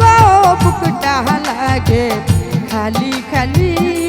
গো বুকটা লাগে খালি খালি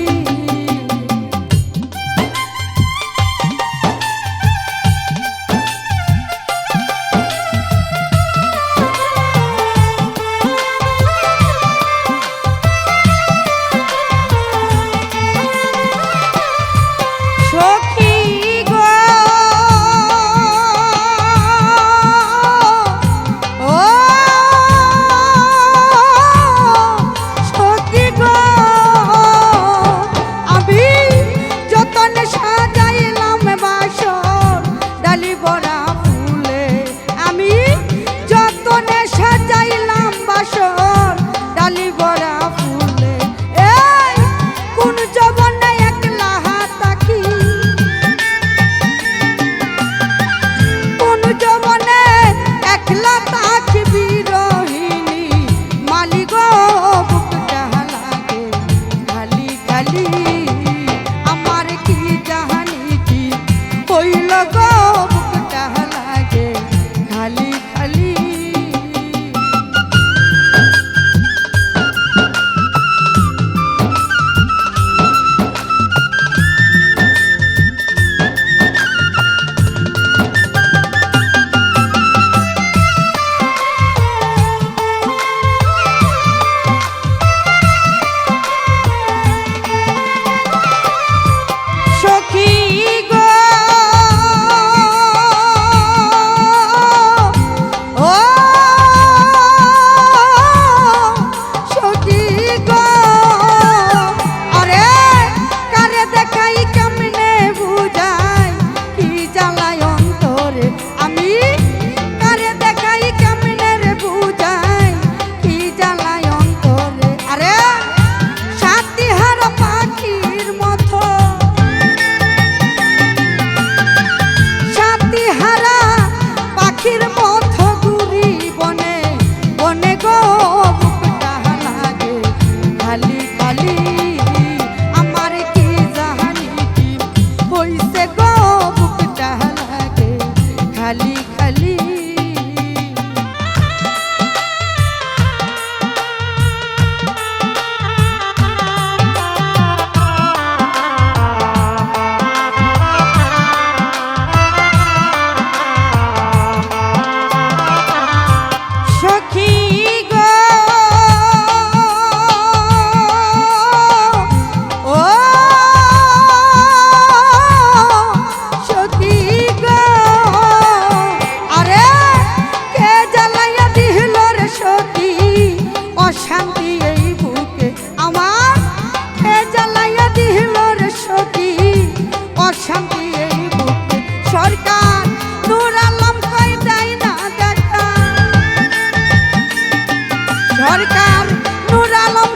সরকার নুর আলম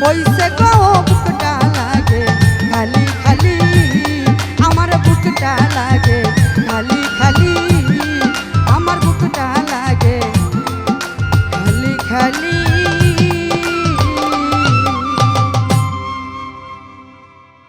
বইসে গো বুকটা লাগে খালি খালি আমার বুকটা লাগে।